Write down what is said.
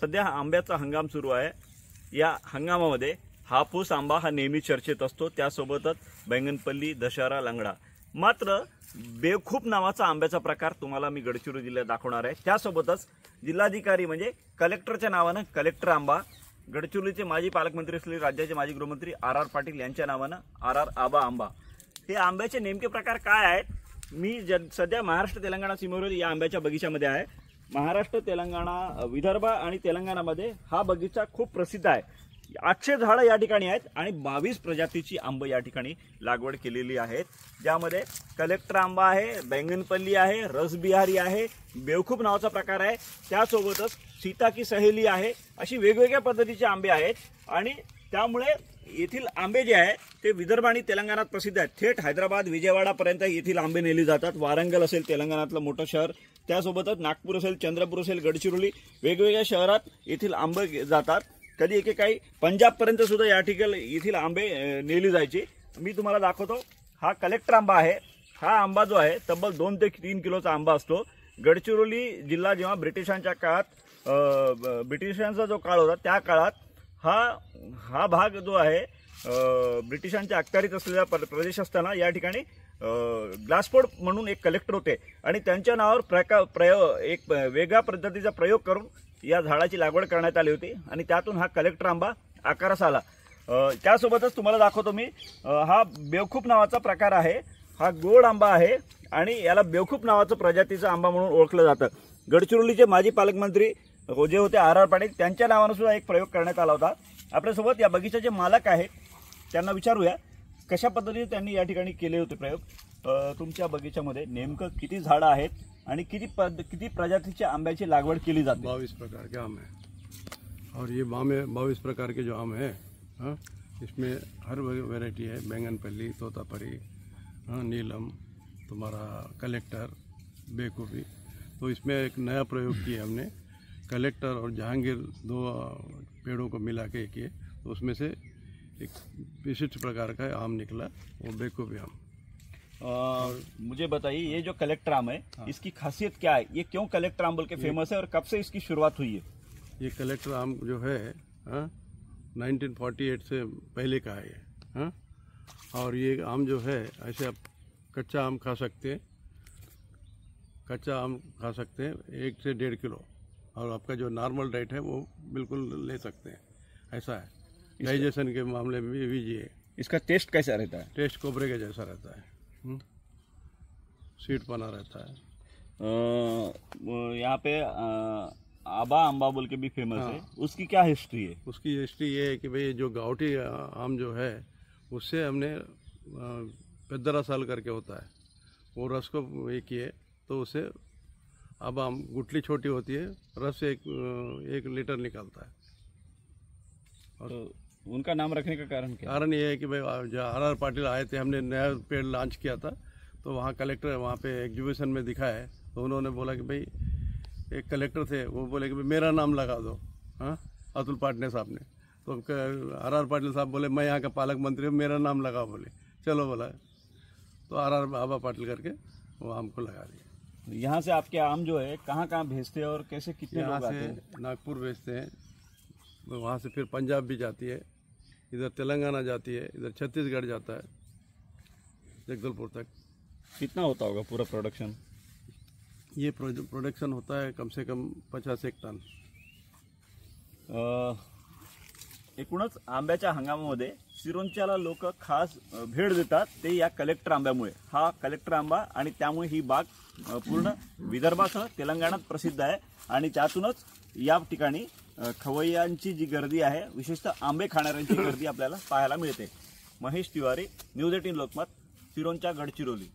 सध्या आंब्याचा हंगाम सुरू आहे. या हंगामामध्ये हापूस आंबा हा नेहमी चर्चेत असतो. त्यासोबतच बैंगनपल्ली दशहरा लंगडा. मात्र बेखूप नावाचा आंब्याचा प्रकार तुम्हाला मी गडचिरोली जिल्ह्यात दाखवणार आहे. त्यासोबतच जिल्हाधिकारी म्हणजे कलेक्टरच्या नावानं कलेक्टर आंबा गडचिरोलीचे माजी पालकमंत्री असलेले राज्याचे माजी गृहमंत्री आर आर पाटील यांच्या नावानं आर आर आबा आंबा. हे आंब्याचे नेमके प्रकार काय आहेत? मी ज सध्या महाराष्ट्र तेलंगणा सीमेवरील या आंब्याच्या बगीच्यामध्ये आहे. महाराष्ट्र तेलंगणा विदर्भ आणि तेलंगणामध्ये हा बगीचा खूप प्रसिद्ध आहे. आठशे झाडं या ठिकाणी आहेत आणि बावीस प्रजातीची आंबं या ठिकाणी लागवड केलेली आहेत. ज्यामध्ये कलेक्टर आंबा आहे बैंगनपल्ली आहे रसबिहारी आहे बेवखूप नावाचा प्रकार आहे. त्यासोबतच सीता की सहेली आहे. अशी वेगवेगळ्या पद्धतीचे आंबे आहेत आणि त्यामुळे येथील आंबे जे आहे ते विदर्भ आणि तेलंगणात प्रसिद्ध आहेत. थेट हैदराबाद विजयवाडापर्यंत येथील आंबे नेली जातात. वारंगल असेल तेलंगणातलं मोठं शहर. त्यासोबतच नागपूर असेल चंद्रपूर असेल गडचिरोली वेगवेगळ्या शहरात येथील आंबे जातात. कधी एकेकाळी पंजाबपर्यंत सुद्धा या ठिकाणी येथील आंबे नेली जायची. मी तुम्हाला दाखवतो. हा कलेक्टर आंबा आहे. हा आंबा जो आहे तब्बल दोन ते तीन किलोचा आंबा असतो. गडचिरोली जिल्हा जेव्हा ब्रिटिशांच्या काळात ब- ब्रिटिशांचा जो काळ होता त्या काळात हा हा भाग जो आहे ब्रिटिशांच्या अखत्यारीत असलेला प्र- प्रदेश असताना या ठिकाणी ग्लासफोर्ड म्हणून एक कलेक्टर होते. आणि त्यांच्या नावावर प्रका प्रयोग एक वेगळ्या पद्धतीचा प्रयोग करून या झाडाची लागवड करण्यात आली होती. आणि त्यातून हा कलेक्टर आंबा आकारास आला. त्यासोबतच तुम्हाला दाखवतो मी हा बेवखूप नावाचा प्रकार आहे. हा गोड आंबा आहे आणि याला बेवखूप नावाचं प्रजातीचा आंबा म्हणून ओळखलं जातं. गडचिरोलीचे माजी पालकमंत्री जे होते आर आर पाटील त्यांच्या नावानं सुद्धा एक प्रयोग करण्यात आला होता. आपल्यासोबत या बगीचाचे मालक आहेत. त्यांना विचारूया कशा पद्धतीने त्यांनी या ठिकाणी केले होते प्रयोग? तुमच्या बगीच्यामध्ये नेमकं किती झाडं आहेत आणि किती पद किती प्रजातीच्या आंब्याची लागवड केली जाते? बाईस प्रकार के आम हैं। और ये बाम बाईस प्रकार के जो आम है हाँ इसमें हर वैरायटी है बैंगनपल्ली तोतापरी हाँ नीलम तुम्हारा कलेक्टर बेकूफी। तो इसमें एक नया प्रयोग किया हमने कलेक्टर और जहांगीर दो पेड़ों को मिला के किए तो उसमें से एक विशिष्ट प्रकार का आम निकला वो बेकूफी आम। और मुझे बताइए ये जो कलेक्टर आम है हाँ। इसकी खासियत क्या है? ये क्यों कलेक्टर आम बोल के फ़ेमस है और कब से इसकी शुरुआत हुई है? ये कलेक्टर आम जो है हाँ 1948 से पहले का है ये हाँ। और ये आम जो है ऐसे आप कच्चा आम खा सकते हैं कच्चा आम खा सकते हैं एक से डेढ़ किलो। और आपका जो नॉर्मल डाइट है वो बिल्कुल ले सकते हैं। ऐसा है। डाइजेशन के मामले में भी है। इसका टेस्ट कैसा रहता है? टेस्ट कोबरे का जैसा रहता है। हम्म? स्वीट बना रहता है। यहाँ पे अं, आबा आंबा बोल के भी फ़ेमस हाँ। है। उसकी क्या हिस्ट्री है? उसकी हिस्ट्री ये है कि भाई जो गावठी आम जो है उससे हमने पेदरा साल करके होता है। वो रस को ये किए तो उससे अब हम गुटली छोटी होती है रस एक एक लीटर निकलता है। और तो उनका नाम रखने का कारण क्या कारण ये है कि भाई आर आर पाटिल आए थे हमने नया पेड़ लॉन्च किया था तो वहाँ कलेक्टर वहाँ पे एग्जीबिशन में दिखाया है। तो उन्होंने बोला कि भाई एक कलेक्टर थे वो बोले कि भाई मेरा नाम लगा दो हाँ अतुल पाटने साहब ने। तो आर आर पाटिल साहब बोले मैं यहाँ का पालक मंत्री हूँ मेरा नाम लगाओ बोले। चलो बोला। तो आर आर बाबा पाटिल करके वो हमको लगा दिया। यहाँ से आपके आम जो है कहाँ कहाँ भेजते हैं और कैसे कितने लोग आते से हैं? नागपुर भेजते हैं तो वहाँ से फिर पंजाब भी जाती है इधर तेलंगाना जाती है इधर छत्तीसगढ़ जाता है जगदलपुर तक। कितना होता होगा पूरा प्रोडक्शन ये प्रोडक्शन होता है कम से कम पचास एक टन। एकूणच आंब्याच्या हंगामामध्ये सिरोंच्याला लोक खास भेट देतात ते या कलेक्टर आंब्यामुळे. हा कलेक्टर आंबा आणि त्यामुळे ही बाग पूर्ण विदर्भासह तेलंगणात प्रसिद्ध आहे. आणि त्यातूनच या ठिकाणी खवय्यांची जी गर्दी आहे विशेषतः आंबे खाणाऱ्यांची गर्दी आपल्याला पाहायला मिळते. महेश तिवारी न्यूज एटीन लोकमत सिरोंच्या गडचिरोली.